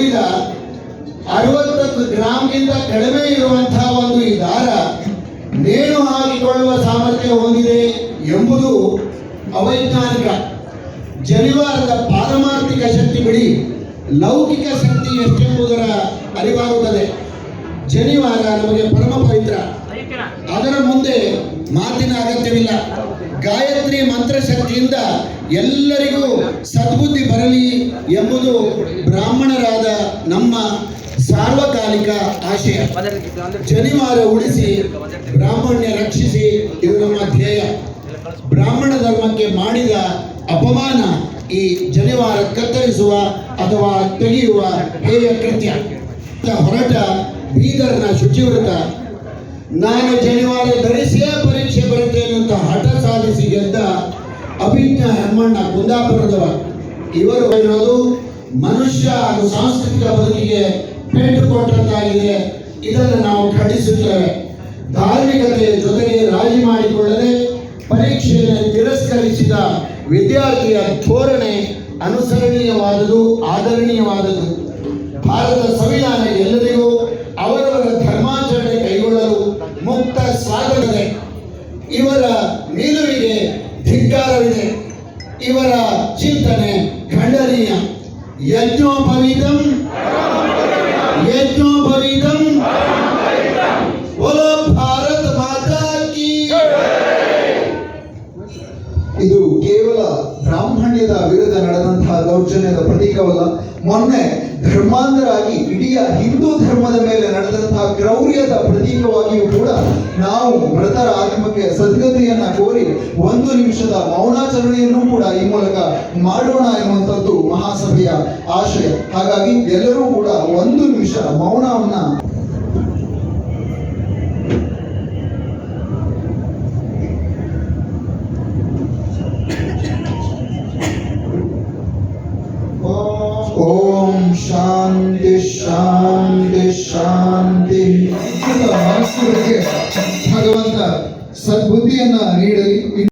ಕೂಡಿದ ಗ್ರಾಮ್ ಗ್ರಾಮ್ಗಿಂತ ಕಡಿಮೆ ಇರುವಂತಹ ಒಂದು ಈ ದಾರ ನೇಣು ಹಾಕಿಕೊಳ್ಳುವ ಸಾಮರ್ಥ್ಯ ಹೊಂದಿದೆ ಎಂಬುದು ಅವೈಜ್ಞಾನಿಕ. ಜನಿವಾರದ ಪಾರಮಾರ್ಥಿಕ ಶಕ್ತಿ ಬಿಡಿ, ಲೌಕಿಕ ಶಕ್ತಿ ಎಷ್ಟೆಂಬುದರ ಅರಿವಾಗುತ್ತದೆ. ಜನಿವಾರ ನಮಗೆ ಪರಮ ಪವಿತ್ರ. ಅದರ ಮುಂದೆ ಮಾತಿನ ಅಗತ್ಯವಿಲ್ಲ. ಗಾಯತ್ರಿ ಮಂತ್ರಶಕ್ತಿಯಿಂದ ಎಲ್ಲರಿಗೂ ಸದ್ಬುದ್ಧಿ ಬರಲಿ ಎಂಬುದು ಬ್ರಾಹ್ಮಣರಾದ ನಮ್ಮ ಸಾರ್ವಕಾಲಿಕ ಆಶಯ. ಶನಿವಾರ ಉಳಿಸಿ ಬ್ರಾಹ್ಮಣ್ಯ ರಕ್ಷಿಸಿ ಇದು ನಮ್ಮ ಧ್ಯೇಯ. ಬ್ರಾಹ್ಮಣ ಧರ್ಮಕ್ಕೆ ಮಾಡಿದ ಅಪಮಾನ ಈ ಜನಿವಾರ ಕತ್ತರಿಸುವ ಅಥವಾ ತೆಗೆಯುವ ಹೇಯ ಕೃತ್ಯ. ಹೊರಟ ಬೀದರ್ನ ಶುಚಿವೃತ ನಾನು ಜನಿವಾರ ಧರಿಸಿಯೇ ಪರೀಕ್ಷೆ ಬರುತ್ತೇನೆ ಅಂತ ಅಭಿಜ್ಞ ಹೆಮ್ಮಣ್ಣ ಕುಂದಾಪುರದವ. ಇವರು ಇರೋದು ಮನುಷ್ಯ ಹಾಗೂ ಸಾಂಸ್ಕೃತಿಕ ಬದುಕಿಗೆ ಪೇಟು ಕೊಟ್ಟಂತಾಗಿದೆ. ಇದನ್ನು ನಾವು ಖಂಡಿಸುತ್ತೇವೆ. ಧಾರ್ಮಿಕತೆಯ ಜೊತೆಗೆ ರಾಜಿ ಮಾಡಿಕೊಳ್ಳದೆ ಪರೀಕ್ಷೆಯನ್ನು ತಿರಸ್ಕರಿಸಿದ ವಿದ್ಯಾರ್ಥಿಯ ಧೋರಣೆ ಅನುಸರಣೀಯವಾದುದು, ಆದರಣೀಯವಾದುದು. ಭಾರತದ ಸಂವಿಧಾನ ಎಲ್ಲರಿಗೂ ಅವರವರ ಧರ್ಮಾಚರಣೆ ಕೈಗೊಳ್ಳಲು ಮುಕ್ತ ಸ್ವಾಗತವಿದೆ ಇವರ ನಿಲುವಿಗೆ ಧಿಕ್ಕಾರವಿದೆ. ಇವರ ಚಿಂತನೆ ಖಂಡನೀಯ. ಯಜ್ಞೋಪವೀತಂ ಯಜ್ಞೋಪವೀತಂ. ಭಾರತ ಮಾತಾ ಇದು ಕೇವಲ ಬ್ರಾಹ್ಮಣ್ಯದ ವಿರುದ್ಧ ನಡೆದಂತಹ ದೌರ್ಜನ್ಯದ ಪ್ರತೀಕವಲ್ಲ. ಮೊನ್ನೆ ಧರ್ಮಾಂಧರಾಗಿ ಇಡೀ ಹಿಂದೂ ಧರ್ಮದ ಮೇಲೆ ನಡೆದಂತಹ ಕ್ರೌರ್ಯದ ಪ್ರತೀಕವಾಗಿಯೂ ಕೂಡ ನಾವು ಮೃತರ ಆತ್ಮಕ್ಕೆ ಸದ್ಗತಿಯನ್ನ ಕೋರಿ ಒಂದು ನಿಮಿಷದ ಮೌನಾಚರಣೆಯನ್ನು ಕೂಡ ಈ ಮೂಲಕ ಮಾಡೋಣ ಎನ್ನುವಂಥದ್ದು ಮಹಾಸಭೆಯ ಆಶಯ. ಹಾಗಾಗಿ ಎಲ್ಲರೂ ಕೂಡ ಒಂದು ನಿಮಿಷ ಮೌನವನ್ನ ಶಾಂತಿ ಶಾಂತಿ ಶಾಂತಿ. ಭಗವಂತ ಸದ್ಬುದ್ಧಿಯನ್ನ ನೀಡಲಿ.